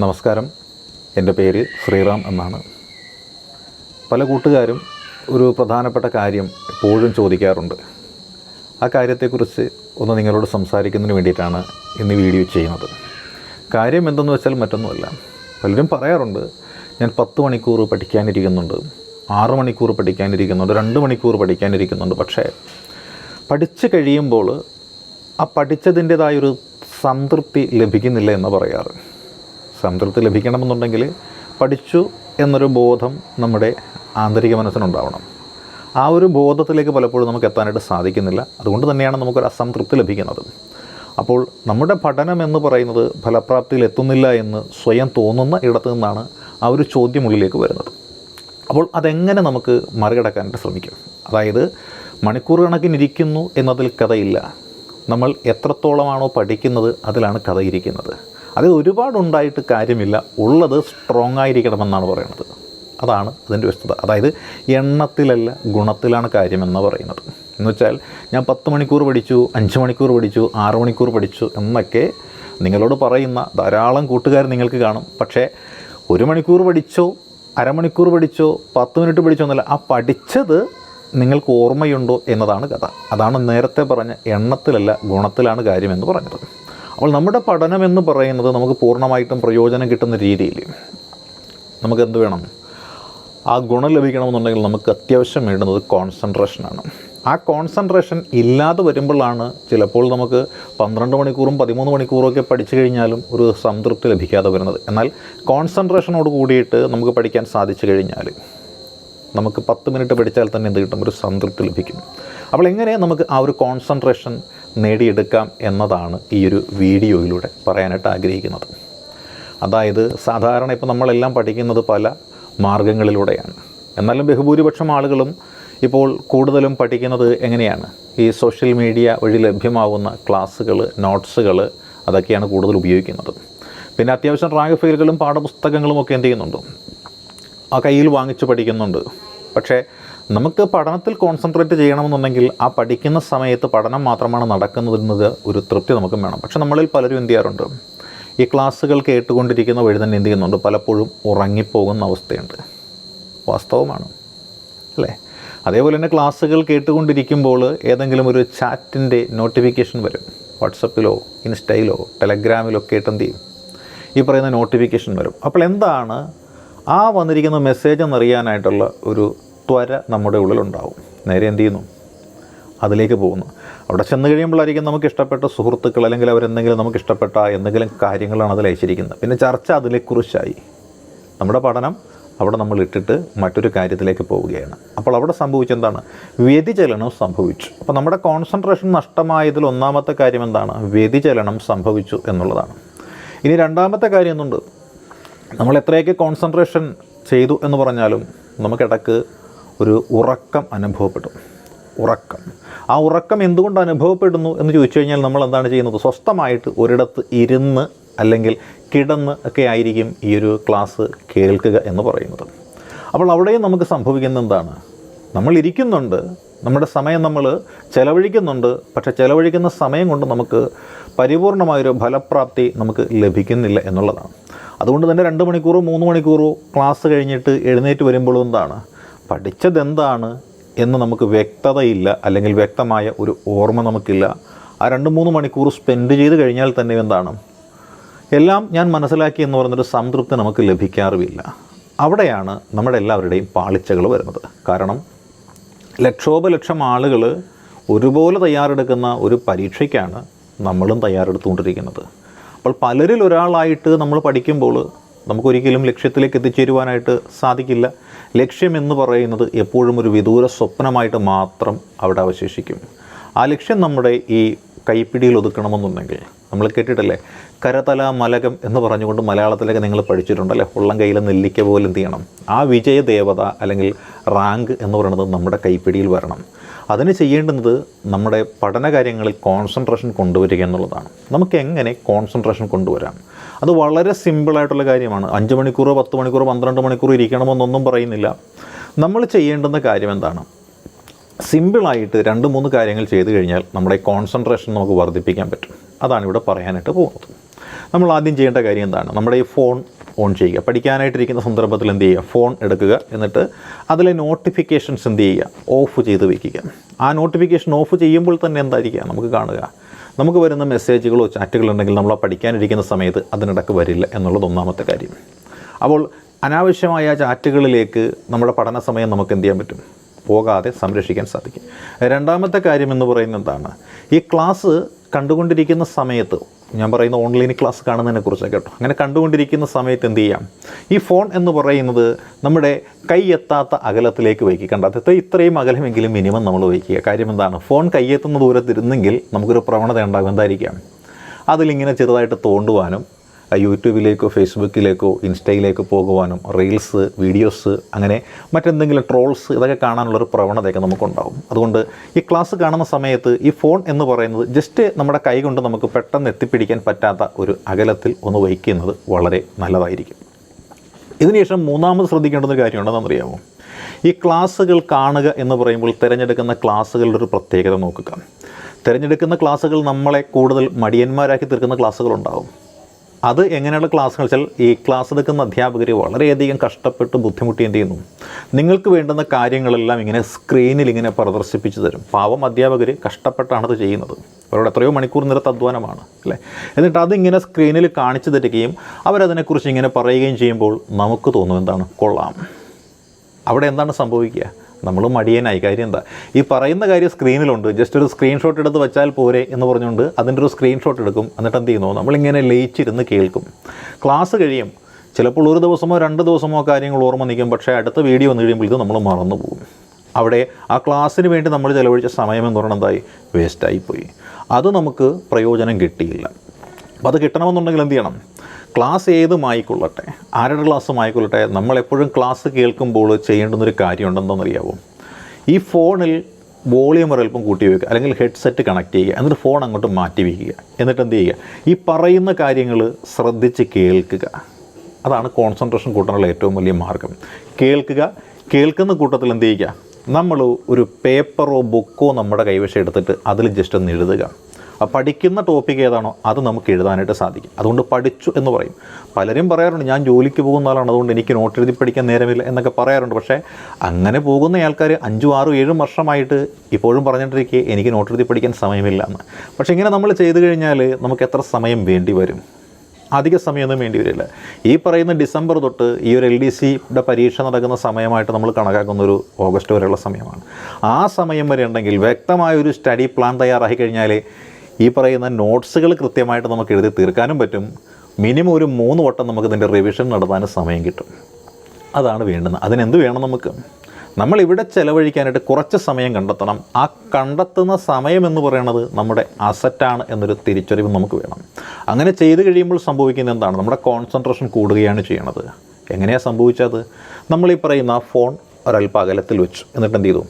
നമസ്കാരം. എന്റെ പേര് ശ്രീറാം എന്നാണ്. പല കൂട്ടുകാരും ഒരു പ്രധാനപ്പെട്ട കാര്യം എപ്പോഴും ചോദിക്കാറുണ്ട്. ആ കാര്യത്തെക്കുറിച്ച് ഒന്ന് നിങ്ങളോട് സംസാരിക്കുന്നതിന് വേണ്ടിയിട്ടാണ് ഇന്ന് വീഡിയോ ചെയ്യുന്നത്. കാര്യം എന്തെന്ന് വെച്ചാൽ മറ്റൊന്നുമല്ല. പലരും പറയാറുണ്ട് ഞാൻ പത്ത് മണിക്കൂർ പഠിക്കാനിരിക്കുന്നുണ്ട്. ആറ് മണിക്കൂർ പഠിക്കാനിരിക്കുന്നുണ്ട്. രണ്ട് മണിക്കൂർ പഠിക്കാനിരിക്കുന്നുണ്ട്. പക്ഷേ പഠിച്ചു കഴിയുമ്പോൾ ആ പഠിച്ചതിന്റെതായൊരു സംതൃപ്തി ലഭിക്കുന്നില്ല എന്ന് പറയാറ്. സംതൃപ്തി ലഭിക്കണമെന്നുണ്ടെങ്കിൽ പഠിച്ചു എന്നൊരു ബോധം നമ്മുടെ ആന്തരിക മനസ്സിനുണ്ടാവണം. ആ ഒരു ബോധത്തിലേക്ക് പലപ്പോഴും നമുക്ക് എത്താനായിട്ട് സാധിക്കുന്നില്ല. അതുകൊണ്ട് തന്നെയാണ് നമുക്കൊരു അസംതൃപ്തി ലഭിക്കുന്നത്. അപ്പോൾ നമ്മുടെ പഠനം എന്ന് പറയുന്നത് ഫലപ്രാപ്തിയിൽ എത്തുന്നില്ല എന്ന് സ്വയം തോന്നുന്ന ഇടത്തു നിന്നാണ് ആ ഒരു ചോദ്യം ഉള്ളിലേക്ക് വരുന്നത്. അപ്പോൾ അതെങ്ങനെ നമുക്ക് മറികടക്കാനായിട്ട് ശ്രമിക്കും? അതായത് മണിക്കൂർ കണക്കിനിരിക്കുന്നു എന്നതിൽ കഥയില്ല. നമ്മൾ എത്രത്തോളമാണോ പഠിക്കുന്നത് അതിലാണ് കഥ ഇരിക്കുന്നത് അത് ഒരുപാടുണ്ടായിട്ട് കാര്യമില്ല. ഉള്ളത് സ്ട്രോങ് ആയിരിക്കണമെന്നാണ് പറയുന്നത്. അതാണ് അതിന്റെ വ്യക്തത അതായത് എണ്ണത്തിലല്ല ഗുണത്തിലാണ് കാര്യമെന്ന് പറയുന്നത്. എന്ന് വെച്ചാൽ ഞാൻ പത്ത് മണിക്കൂർ പഠിച്ചു അഞ്ച് മണിക്കൂർ പഠിച്ചു ആറ് മണിക്കൂർ പഠിച്ചു എന്നൊക്കെ നിങ്ങളോട് പറയുന്ന ധാരാളം കൂട്ടുകാർ നിങ്ങൾക്ക് കാണും. പക്ഷേ ഒരു മണിക്കൂർ പഠിച്ചോ അരമണിക്കൂർ പഠിച്ചോ പത്ത് മിനിറ്റ് പഠിച്ചോ എന്നല്ല ആ പഠിച്ചത് നിങ്ങൾക്ക് ഓർമ്മയുണ്ടോ എന്നതാണ് കഥ. അതാണ് നേരത്തെ പറഞ്ഞ എണ്ണത്തിലല്ല ഗുണത്തിലാണ് കാര്യമെന്ന് പറഞ്ഞത്. അപ്പോൾ നമ്മുടെ പഠനം എന്ന് പറയുന്നത് നമുക്ക് പൂർണമായിട്ടും പ്രയോജനം കിട്ടുന്ന രീതിയിൽ നമുക്ക് എന്ത് വേണം? ആ ഗുണം ലഭിക്കണമെന്നുണ്ടെങ്കിൽ നമുക്ക് അത്യാവശ്യം വേണ്ടുന്നത് കോൺസെൻട്രേഷനാണ് ആ കോൺസെൻട്രേഷൻ ഇല്ലാതെ വരുമ്പോഴാണ് ചിലപ്പോൾ നമുക്ക് പന്ത്രണ്ട് മണിക്കൂറും പതിമൂന്ന് മണിക്കൂറും ഒക്കെ പഠിച്ചു കഴിഞ്ഞാലും ഒരു സംതൃപ്തി ലഭിക്കാതെ വരുന്നത്. എന്നാൽ കോൺസെൻട്രേഷനോട് കൂടിയിട്ട് നമുക്ക് പഠിക്കാൻ സാധിച്ചു കഴിഞ്ഞാൽ നമുക്ക് പത്ത് മിനിറ്റ് പഠിച്ചാൽ തന്നെ എന്ത് കിട്ടും? ഒരു സംതൃപ്തി ലഭിക്കും. അപ്പോൾ എങ്ങനെ നമുക്ക് ആ ഒരു കോൺസെൻട്രേഷൻ നേടിയെടുക്കാം എന്നതാണ് ഈ ഒരു വീഡിയോയിലൂടെ പറയാനായിട്ട് ആഗ്രഹിക്കുന്നത്. അതായത് സാധാരണ ഇപ്പോൾ നമ്മളെല്ലാം പഠിക്കുന്നത് പല മാർഗങ്ങളിലൂടെയാണ്. എന്നാലും ബഹുഭൂരിപക്ഷം ആളുകളും ഇപ്പോൾ കൂടുതലും പഠിക്കുന്നത് എങ്ങനെയാണ്? ഈ സോഷ്യൽ മീഡിയ വഴി ലഭ്യമാവുന്ന ക്ലാസ്സുകൾ നോട്ട്സുകൾ അതൊക്കെയാണ് കൂടുതൽ ഉപയോഗിക്കുന്നത്. പിന്നെ അത്യാവശ്യം റാങ്ക് ഫെയിലുകളും പാഠപുസ്തകങ്ങളും ഒക്കെ എന്ത് ചെയ്യുന്നുണ്ട്? ആ കയ്യിൽ വാങ്ങിച്ച് പഠിക്കുന്നുണ്ട്. പക്ഷേ നമുക്ക് പഠനത്തിൽ കോൺസെൻട്രേറ്റ് ചെയ്യണമെന്നുണ്ടെങ്കിൽ ആ പഠിക്കുന്ന സമയത്ത് പഠനം മാത്രമാണ് നടക്കുന്നതെന്നത് ഒരു തൃപ്തി നമുക്ക് വേണം. പക്ഷെ നമ്മളിൽ പലരും എന്ത് ചെയ്യാറുണ്ട്? ഈ ക്ലാസ്സുകൾ കേട്ടുകൊണ്ടിരിക്കുന്ന വഴി തന്നെ എന്ത് ചെയ്യുന്നുണ്ട്? പലപ്പോഴും ഉറങ്ങിപ്പോകുന്ന അവസ്ഥയുണ്ട്. വാസ്തവമാണ്. അല്ലേ? അതേപോലെ തന്നെ ക്ലാസ്സുകൾ കേട്ടുകൊണ്ടിരിക്കുമ്പോൾ ഏതെങ്കിലും ഒരു ചാറ്റിന്റെ നോട്ടിഫിക്കേഷൻ വരും. വാട്സപ്പിലോ ഇൻസ്റ്റയിലോ ടെലഗ്രാമിലോ ഒക്കെ എന്ത് ചെയ്യും? ഈ പറയുന്ന നോട്ടിഫിക്കേഷൻ വരും. അപ്പോൾ എന്താണ് ആ വന്നിരിക്കുന്ന മെസ്സേജ് എന്നറിയാനായിട്ടുള്ള ഒരു ത്വര നമ്മുടെ ഉള്ളിലുണ്ടാവും. നേരെ എന്ത് ചെയ്യുന്നു? അതിലേക്ക് പോകുന്നു. അവിടെ ചെന്ന് കഴിയുമ്പോഴായിരിക്കും നമുക്ക് ഇഷ്ടപ്പെട്ട സുഹൃത്തുക്കൾ അല്ലെങ്കിൽ അവരെന്തെങ്കിലും നമുക്ക് ഇഷ്ടപ്പെട്ട എന്തെങ്കിലും കാര്യങ്ങളാണ് അതിൽ അയച്ചിരിക്കുന്നത്. പിന്നെ ചർച്ച അതിലെക്കുറിച്ചായി നമ്മുടെ പഠനം അവിടെ നമ്മൾ ഇട്ടിട്ട് മറ്റൊരു കാര്യത്തിലേക്ക് പോവുകയാണ്. അപ്പോൾ അവിടെ സംഭവിച്ചെന്താണ് വ്യതിചലനം സംഭവിച്ചു. അപ്പോൾ നമ്മുടെ കോൺസെൻട്രേഷൻ നഷ്ടമായതിൽ ഒന്നാമത്തെ കാര്യം എന്താണ്? വ്യതിചലനം സംഭവിച്ചു എന്നുള്ളതാണ്. ഇനി രണ്ടാമത്തെ കാര്യം എന്നുണ്ട് നമ്മൾ എത്രയൊക്കെ കോൺസെൻട്രേഷൻ ചെയ്തു എന്ന് പറഞ്ഞാലും നമുക്കിടക്ക് ഒരു ഉറക്കം അനുഭവപ്പെടും ഉറക്കം. ആ ഉറക്കം എന്തുകൊണ്ട് അനുഭവപ്പെടുന്നു എന്ന് ചോദിച്ചു കഴിഞ്ഞാൽ നമ്മൾ എന്താണ് ചെയ്യുന്നത്? സ്വസ്ഥമായിട്ട് ഒരിടത്ത് ഇരുന്ന് അല്ലെങ്കിൽ കിടന്ന് ഒക്കെ ആയിരിക്കും ഈ ഒരു ക്ലാസ് കേൾക്കുക എന്ന് പറയുന്നത്. അപ്പോൾ അവിടെയും നമുക്ക് സംഭവിക്കുന്ന എന്താണ്? നമ്മൾ ഇരിക്കുന്നുണ്ട് നമ്മുടെ സമയം നമ്മൾ ചെലവഴിക്കുന്നുണ്ട് പക്ഷേ ചെലവഴിക്കുന്ന സമയം കൊണ്ട് നമുക്ക് പരിപൂർണമായൊരു ഫലപ്രാപ്തി നമുക്ക് ലഭിക്കുന്നില്ല എന്നുള്ളതാണ്. അതുകൊണ്ട് തന്നെ രണ്ട് മണിക്കൂറോ മൂന്ന് മണിക്കൂറോ ക്ലാസ് കഴിഞ്ഞിട്ട് എഴുന്നേറ്റ് വരുമ്പോഴും എന്താണ്? പഠിച്ചതെന്താണ് എന്ന് നമുക്ക് വ്യക്തതയില്ല അല്ലെങ്കിൽ വ്യക്തമായ ഒരു ഓർമ്മ നമുക്കില്ല. ആ രണ്ട് മൂന്ന് മണിക്കൂർ സ്പെൻഡ് ചെയ്ത് കഴിഞ്ഞാൽ തന്നെ എന്താണ്? എല്ലാം ഞാൻ മനസ്സിലാക്കി എന്ന് പറഞ്ഞൊരു സംതൃപ്തി നമുക്ക് ലഭിക്കാറുമില്ല. അവിടെയാണ് നമ്മുടെ എല്ലാവരുടെയും പാളിച്ചകൾ വരുന്നത്. കാരണം ലക്ഷോപലക്ഷം ആളുകൾ ഒരുപോലെ തയ്യാറെടുക്കുന്ന ഒരു പരീക്ഷയ്ക്കാണ് നമ്മളും തയ്യാറെടുത്തുകൊണ്ടിരിക്കുന്നത്. അപ്പോൾ പലരിൽ ഒരാളായിട്ട് നമ്മൾ പഠിക്കുമ്പോൾ നമുക്കൊരിക്കലും ലക്ഷ്യത്തിലേക്ക് എത്തിച്ചേരുവാനായിട്ട് സാധിക്കില്ല. ലക്ഷ്യം എന്ന് പറയുന്നത് എപ്പോഴും ഒരു വിദൂര സ്വപ്നമായിട്ട് മാത്രം അവിടെ അവശേഷിക്കും. ആ ലക്ഷ്യം നമ്മുടെ ഈ കൈപ്പിടിയിൽ ഒതുക്കണമെന്നുണ്ടെങ്കിൽ നമ്മൾ കേട്ടിട്ടല്ലേ? കരതല മലകം എന്ന് പറഞ്ഞുകൊണ്ട് മലയാളത്തിലൊക്കെ നിങ്ങൾ പഠിച്ചിട്ടുണ്ടല്ലേ? ഉള്ളം കയ്യിൽ നെല്ലിക്ക പോലെ എന്ത് ചെയ്യണം? ആ വിജയദേവത അല്ലെങ്കിൽ റാങ്ക് എന്ന് പറയുന്നത് നമ്മുടെ കൈപ്പിടിയിൽ വരണം. അതിന് ചെയ്യേണ്ടുന്നത് നമ്മുടെ പഠന കാര്യങ്ങളിൽ കോൺസെൻട്രേഷൻ കൊണ്ടുവരിക എന്നുള്ളതാണ്. നമുക്ക് എങ്ങനെ കോൺസെൻട്രേഷൻ കൊണ്ടുവരാം? അത് വളരെ സിമ്പിളായിട്ടുള്ള കാര്യമാണ്. അഞ്ച് മണിക്കൂറോ പത്ത് മണിക്കൂറോ പന്ത്രണ്ട് മണിക്കൂർ ഇരിക്കണമെന്നൊന്നും പറയുന്നില്ല. നമ്മൾ ചെയ്യേണ്ടുന്ന കാര്യം എന്താണ്? സിമ്പിളായിട്ട് രണ്ട് മൂന്ന് കാര്യങ്ങൾ ചെയ്തു കഴിഞ്ഞാൽ നമ്മുടെ കോൺസെൻട്രേഷൻ നമുക്ക് വർദ്ധിപ്പിക്കാൻ പറ്റും. അതാണ് ഇവിടെ പറയാനായിട്ട് പോകുന്നത്. നമ്മൾ ആദ്യം ചെയ്യേണ്ട കാര്യം എന്താണ്? നമ്മുടെ ഈ ഫോൺ ഓൺ ചെയ്യുക. പഠിക്കാനായിട്ടിരിക്കുന്ന സന്ദർഭത്തിൽ എന്ത് ചെയ്യുക? ഫോൺ എടുക്കുക. എന്നിട്ട് അതിലെ നോട്ടിഫിക്കേഷൻസ് എന്ത് ചെയ്യുക? ഓഫ് ചെയ്ത് വയ്ക്കുക ആ നോട്ടിഫിക്കേഷൻ ഓഫ് ചെയ്യുമ്പോൾ തന്നെ എന്തായിരിക്കുക? നമുക്ക് കാണുക. നമുക്ക് വരുന്ന മെസ്സേജുകളോ ചാറ്റുകളോ ഉണ്ടെങ്കിൽ നമ്മൾ പഠിക്കാനിരിക്കുന്ന സമയത്ത് അതിനിടക്ക് വരില്ല എന്നുള്ളത് ഒന്നാമത്തെ കാര്യം. അപ്പോൾ അനാവശ്യമായ ചാറ്റുകളിലേക്ക് നമ്മുടെ പഠന സമയം നമുക്ക് എന്ത് ചെയ്യാൻ പറ്റും? പോകാതെ സംരക്ഷിക്കാൻ സാധിക്കും. രണ്ടാമത്തെ കാര്യം എന്ന് പറയുന്നത് എന്താണ്? ഈ ക്ലാസ് കണ്ടുകൊണ്ടിരിക്കുന്ന സമയത്ത് ഞാൻ പറയുന്ന ഓൺലൈൻ ക്ലാസ് കാണുന്നതിനെ കുറിച്ച് കേട്ടോ. അങ്ങനെ കണ്ടുകൊണ്ടിരിക്കുന്ന സമയത്ത് എന്ത് ചെയ്യാം? ഈ ഫോൺ എന്ന് പറയുന്നത് നമ്മുടെ കൈ എത്താത്ത അകലത്തിലേക്ക് വയ്ക്കുക കണ്ടാത്ത ഇത്രയും അകലമെങ്കിലും മിനിമം നമ്മൾ വയ്ക്കുക കാര്യം എന്താണ്? ഫോൺ കൈയെത്തുന്ന ദൂരത്തിരുന്നെങ്കിൽ നമുക്കൊരു പ്രവണത ഉണ്ടാകും. എന്തായിരിക്കാം? അതിലിങ്ങനെ ചെറുതായിട്ട് തോണ്ടുവാനും യൂട്യൂബിലേക്കോ ഫേസ്ബുക്കിലേക്കോ ഇൻസ്റ്റയിലേക്കോ പോകുവാനും റീൽസ് വീഡിയോസ് അങ്ങനെ മറ്റെന്തെങ്കിലും ട്രോൾസ് ഇതൊക്കെ കാണാനുള്ളൊരു പ്രവണതയൊക്കെ നമുക്കുണ്ടാകും അതുകൊണ്ട് ഈ ക്ലാസ് കാണുന്ന സമയത്ത് ഈ ഫോൺ എന്ന് പറയുന്നത് ജസ്റ്റ് നമ്മുടെ കൈ കൊണ്ട് നമുക്ക് പെട്ടെന്ന് എത്തിപ്പിടിക്കാൻ പറ്റാത്ത ഒരു അകലത്തിൽ ഒന്ന് വഹിക്കുന്നത് വളരെ നല്ലതായിരിക്കും. ഇതിനുശേഷം മൂന്നാമത് ശ്രദ്ധിക്കേണ്ടുന്ന ഒരു കാര്യമുണ്ടെന്നറിയാമോ ഈ ക്ലാസ്സുകൾ കാണുക എന്ന് പറയുമ്പോൾ തിരഞ്ഞെടുക്കുന്ന ക്ലാസ്സുകളുടെ ഒരു പ്രത്യേകത നോക്കുക. തിരഞ്ഞെടുക്കുന്ന ക്ലാസ്സുകൾ നമ്മളെ കൂടുതൽ മടിയന്മാരാക്കി തീർക്കുന്ന ക്ലാസ്സുകളുണ്ടാവും. അത് എങ്ങനെയുള്ള ക്ലാസ്സെന്ന് വെച്ചാൽ ഈ ക്ലാസ് എടുക്കുന്ന അധ്യാപകർ വളരെയധികം കഷ്ടപ്പെട്ട് ബുദ്ധിമുട്ടി എന്ത് ചെയ്യുന്നു? നിങ്ങൾക്ക് വേണ്ടുന്ന കാര്യങ്ങളെല്ലാം ഇങ്ങനെ സ്ക്രീനിൽ ഇങ്ങനെ പ്രദർശിപ്പിച്ചു തരും. പാവം അധ്യാപകർ കഷ്ടപ്പെട്ടാണ് അത് ചെയ്യുന്നത്. അവരോട് എത്രയോ മണിക്കൂർ നിരത്ത് അധ്വാനമാണ് അല്ലേ? എന്നിട്ട് അതിങ്ങനെ സ്ക്രീനിൽ കാണിച്ചു തരികയും അവരതിനെക്കുറിച്ച് ഇങ്ങനെ പറയുകയും ചെയ്യുമ്പോൾ നമുക്ക് തോന്നും എന്താണ്? കൊള്ളാം. അവിടെ എന്താണ് സംഭവിക്കുക? നമ്മൾ മടിയനായി. കാര്യം എന്താ? ഈ പറയുന്ന കാര്യം സ്ക്രീനിലുണ്ട് ജസ്റ്റ് ഒരു സ്ക്രീൻഷോട്ട് എടുത്ത് വെച്ചാൽ പോരെ എന്ന് പറഞ്ഞുകൊണ്ട് അതിന്റെ ഒരു സ്ക്രീൻഷോട്ട് എടുക്കും. എന്നിട്ട് എന്ത് ചെയ്യുന്നു? നമ്മളിങ്ങനെ ലയിച്ചിരുന്ന് കേൾക്കും. ക്ലാസ് കഴിയും. ചിലപ്പോൾ ഒരു ദിവസമോ രണ്ട് ദിവസമോ കാര്യങ്ങൾ ഓർമ്മ നിൽക്കും. പക്ഷേ അടുത്ത വീഡിയോ വന്നു കഴിയുമ്പോൾ ഇത് നമ്മൾ മറന്നു പോകും. അവിടെ ആ ക്ലാസ്സിന് വേണ്ടി നമ്മൾ ചിലവഴിച്ച സമയം എന്ന് പറയുന്നത് എന്തായി? വേസ്റ്റായിപ്പോയി അത് നമുക്ക് പ്രയോജനം കിട്ടിയില്ല. അപ്പോൾ അത് കിട്ടണമെന്നുണ്ടെങ്കിൽ എന്ത് ചെയ്യണം? ക്ലാസ് ഏതുമായിക്കൊള്ളട്ടെ? ആരുടെ ക്ലാസ്സുമായിക്കൊള്ളട്ടെ നമ്മളെപ്പോഴും ക്ലാസ് കേൾക്കുമ്പോൾ ചെയ്യേണ്ടുന്നൊരു കാര്യമുണ്ടെന്നറിയാവോ ഈ ഫോണിൽ വോളിയം ഒരൽപ്പം കൂട്ടി വയ്ക്കുക അല്ലെങ്കിൽ ഹെഡ്സെറ്റ് കണക്ട് ചെയ്യുക എന്നിട്ട് ഫോൺ അങ്ങോട്ട് മാറ്റി വയ്ക്കുക എന്നിട്ട് എന്ത് ചെയ്യുക? ഈ പറയുന്ന കാര്യങ്ങൾ ശ്രദ്ധിച്ച് കേൾക്കുക. അതാണ് കോൺസെൻട്രേഷൻ കൂട്ടാനുള്ള ഏറ്റവും വലിയ മാർഗം. കേൾക്കുക കേൾക്കുന്ന കൂട്ടത്തിൽ എന്ത് ചെയ്യുക? നമ്മൾ ഒരു പേപ്പറോ ബുക്കോ നമ്മുടെ കൈവശം എടുത്തിട്ട് അതിൽ ജസ്റ്റ് ഒന്ന് എഴുതുക. പഠിക്കുന്ന ടോപ്പിക് ഏതാണോ അത് നമുക്ക് എഴുതാനായിട്ട് സാധിക്കും. അതുകൊണ്ട് പഠിച്ചു എന്ന് പറയും. പലരും പറയാറുണ്ട് ഞാൻ ജോലിക്ക് പോകുന്ന ആളാണ് അതുകൊണ്ട് എനിക്ക് നോട്ട് എഴുതി പഠിക്കാൻ നേരമില്ല എന്നൊക്കെ പറയാറുണ്ട്. പക്ഷേ അങ്ങനെ പോകുന്ന ആൾക്കാർ അഞ്ചും ആറും ഏഴും വർഷമായിട്ട് ഇപ്പോഴും പറഞ്ഞിട്ടിരിക്കുക എനിക്ക് നോട്ട് എഴുതി പഠിക്കാൻ സമയമില്ല എന്ന്. പക്ഷേ ഇങ്ങനെ നമ്മൾ ചെയ്തു കഴിഞ്ഞാൽ നമുക്ക് എത്ര സമയം വേണ്ടി വരും? അധിക സമയമൊന്നും വേണ്ടി വരില്ല. ഈ പറയുന്ന ഡിസംബർ തൊട്ട് ഈ ഒരു എൽ ഡി സിയുടെ പരീക്ഷ നടക്കുന്ന സമയമായിട്ട് നമ്മൾ കണക്കാക്കുന്ന ഒരു ഓഗസ്റ്റ് വരെയുള്ള സമയമാണ്. ആ സമയം വരെ ഉണ്ടെങ്കിൽ വ്യക്തമായ ഒരു സ്റ്റഡി പ്ലാൻ തയ്യാറായി കഴിഞ്ഞാൽ ഈ പറയുന്ന നോട്ട്സുകൾ കൃത്യമായിട്ട് നമുക്ക് എഴുതി തീർക്കാനും പറ്റും. മിനിമം ഒരു മൂന്ന് വട്ടം നമുക്ക് ഇതിന്റെ റിവിഷൻ നടത്താനും സമയം കിട്ടും. അതാണ് വേണ്ടുന്നത് അതിനെന്ത് വേണം നമുക്ക്? നമ്മൾ ഇവിടെ ചെലവഴിക്കാനായിട്ട് കുറച്ച് സമയം കണ്ടെത്തണം. ആ കണ്ടെത്തുന്ന സമയം എന്ന് പറയുന്നത് നമ്മുടെ അസറ്റാണ് എന്നൊരു തിരിച്ചറിവ് നമുക്ക് വേണം. അങ്ങനെ ചെയ്തു കഴിയുമ്പോൾ സംഭവിക്കുന്നത് എന്താണ്? നമ്മുടെ കോൺസെൻട്രേഷൻ കൂടുകയാണ് ചെയ്യണത്. എങ്ങനെയാണ് സംഭവിച്ചത്? നമ്മൾ ഈ പറയുന്ന ഫോൺ ഒരല്പ അകലത്തിൽ വെച്ചു. എന്നിട്ട് എന്ത് ചെയ്തു?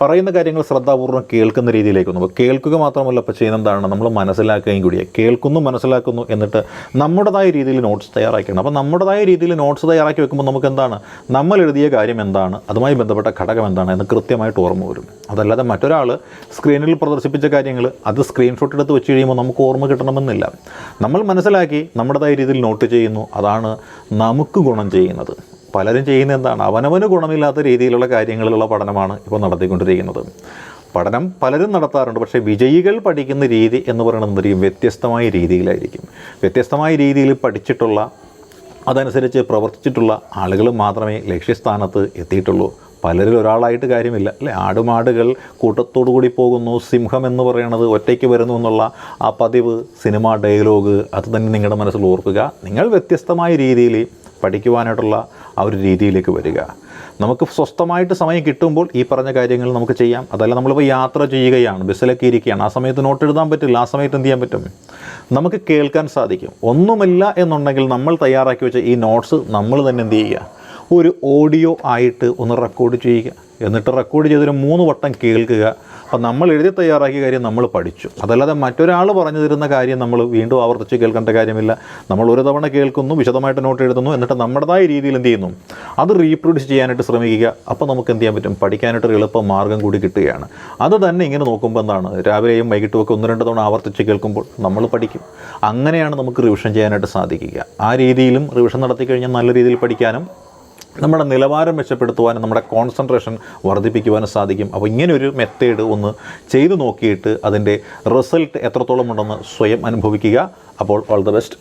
പറയുന്ന കാര്യങ്ങൾ ശ്രദ്ധാപൂർവം കേൾക്കുന്ന രീതിയിലേക്ക് നമ്മൾ കേൾക്കുക മാത്രമല്ല ഇപ്പോൾ ചെയ്യുന്നതാണ് എന്താണ് നമ്മൾ മനസ്സിലാക്കുകയും കൂടിയ കേൾക്കുന്നു മനസ്സിലാക്കുന്നു എന്നിട്ട് നമ്മുടേതായ രീതിയിൽ നോട്ട്സ് തയ്യാറാക്കണം അപ്പോൾ നമ്മുടേതായ രീതിയിൽ നോട്ട്സ് തയ്യാറാക്കി വെക്കുമ്പോൾ നമുക്ക് എന്താണ്? നമ്മൾ എഴുതിയ കാര്യം എന്താണ്? അതുമായി ബന്ധപ്പെട്ട ഘടകം എന്താണ്? എന്ന് കൃത്യമായിട്ട് ഓർമ്മ വരും. അതല്ലാതെ മറ്റൊരാൾ സ്ക്രീനിൽ പ്രദർശിപ്പിച്ച കാര്യങ്ങൾ അത് സ്ക്രീൻഷോട്ട് എടുത്ത് വെച്ച് കഴിയുമ്പോൾ നമുക്ക് ഓർമ്മ കിട്ടണമെന്നില്ല. നമ്മൾ മനസ്സിലാക്കി നമ്മുടേതായ രീതിയിൽ നോട്ട് ചെയ്യുന്നു. അതാണ് നമുക്ക് ഗുണം ചെയ്യുന്നത്. പലരും ചെയ്യുന്ന എന്താണ്? അവനവന് ഗുണമില്ലാത്ത രീതിയിലുള്ള കാര്യങ്ങളിലുള്ള പഠനമാണ് ഇപ്പോൾ നടത്തിക്കൊണ്ടിരിക്കുന്നത്. പഠനം പലരും നടത്താറുണ്ട്. പക്ഷേ വിജയികൾ പഠിക്കുന്ന രീതി എന്ന് പറയുന്നത് എന്തായിരിക്കും വ്യത്യസ്തമായ രീതിയിലായിരിക്കും. വ്യത്യസ്തമായ രീതിയിൽ പഠിച്ചിട്ടുള്ള അതനുസരിച്ച് പ്രവർത്തിച്ചിട്ടുള്ള ആളുകൾ മാത്രമേ ലക്ഷ്യസ്ഥാനത്ത് എത്തിയിട്ടുള്ളൂ. പലരിൽ ഒരാളായിട്ട് കാര്യമില്ല. അല്ലെ? ആടുമാടുകൾ കൂട്ടത്തോടു കൂടി പോകുന്നു. സിംഹം എന്ന് പറയുന്നത് ഒറ്റയ്ക്ക് വരുന്നു എന്നുള്ള ആ പതിവ് സിനിമ ഡയലോഗ് അത് തന്നെ നിങ്ങളുടെ മനസ്സിൽ ഓർക്കുക. നിങ്ങൾ വ്യത്യസ്തമായ രീതിയിൽ പഠിക്കുവാനായിട്ടുള്ള ആ ഒരു രീതിയിലേക്ക് വരിക. നമുക്ക് സ്വസ്ഥമായിട്ട് സമയം കിട്ടുമ്പോൾ ഈ പറഞ്ഞ കാര്യങ്ങൾ നമുക്ക് ചെയ്യാം. അതല്ല നമ്മളിപ്പോൾ യാത്ര ചെയ്യുകയാണ് ബസ്സിലൊക്കെ ഇരിക്കുകയാണ്. ആ സമയത്ത് നോട്ട് എഴുതാൻ പറ്റില്ല ആ സമയത്ത് എന്ത് ചെയ്യാൻ പറ്റും? നമുക്ക് കേൾക്കാൻ സാധിക്കും. ഒന്നുമില്ല എന്നുണ്ടെങ്കിൽ നമ്മൾ തയ്യാറാക്കി വെച്ച ഈ നോട്ട്സ് നമ്മൾ തന്നെ എന്ത് ചെയ്യുക? ഒരു ഓഡിയോ ആയിട്ട് ഒന്ന് റെക്കോർഡ് ചെയ്യുക. എന്നിട്ട് റെക്കോർഡ് ചെയ്തൊരു മൂന്ന് വട്ടം കേൾക്കുക. അപ്പം നമ്മൾ എഴുതി തയ്യാറാക്കിയ കാര്യം നമ്മൾ പഠിച്ചു. അതല്ലാതെ മറ്റൊരാൾ പറഞ്ഞു തരുന്ന കാര്യം നമ്മൾ വീണ്ടും ആവർത്തിച്ച് കേൾക്കേണ്ട കാര്യമില്ല. നമ്മൾ ഒരു തവണ കേൾക്കുന്നു വിശദമായിട്ട് നോട്ട് എഴുതുന്നു എന്നിട്ട് നമ്മുടേതായ രീതിയിൽ എന്ത് ചെയ്യുന്നു? അത് റീപ്രൊഡ്യൂസ് ചെയ്യാനായിട്ട് ശ്രമിക്കുക. അപ്പോൾ നമുക്ക് എന്ത് ചെയ്യാൻ പറ്റും? പഠിക്കാനായിട്ടൊരു എളുപ്പ മാർഗം കൂടി കിട്ടുകയാണ്. അത് തന്നെ ഇങ്ങനെ നോക്കുമ്പോൾ എന്താണ്? രാവിലെയും വൈകിട്ടും ഒക്കെ ഒന്ന് രണ്ട് തവണ ആവർത്തിച്ച് കേൾക്കുമ്പോൾ നമ്മൾ പഠിക്കും. അങ്ങനെയാണ് നമുക്ക് റിവിഷൻ ചെയ്യാനായിട്ട് സാധിക്കുക. ആ രീതിയിലും റിവിഷൻ നടത്തി കഴിഞ്ഞാൽ നല്ല രീതിയിൽ പഠിക്കാനും നമ്മുടെ നിലവാരം മെച്ചപ്പെടുത്തുവാനും നമ്മുടെ കോൺസെൻട്രേഷൻ വർദ്ധിപ്പിക്കുവാനും സാധിക്കും. അപ്പോൾ ഇങ്ങനൊരു മെത്തേഡ് ഒന്ന് ചെയ്തു നോക്കിയിട്ട് അതിന്റെ റിസൾട്ട് എത്രത്തോളം ഉണ്ടെന്ന് സ്വയം അനുഭവിക്കുക. അപ്പോൾ ഓൾ ദ ബെസ്റ്റ്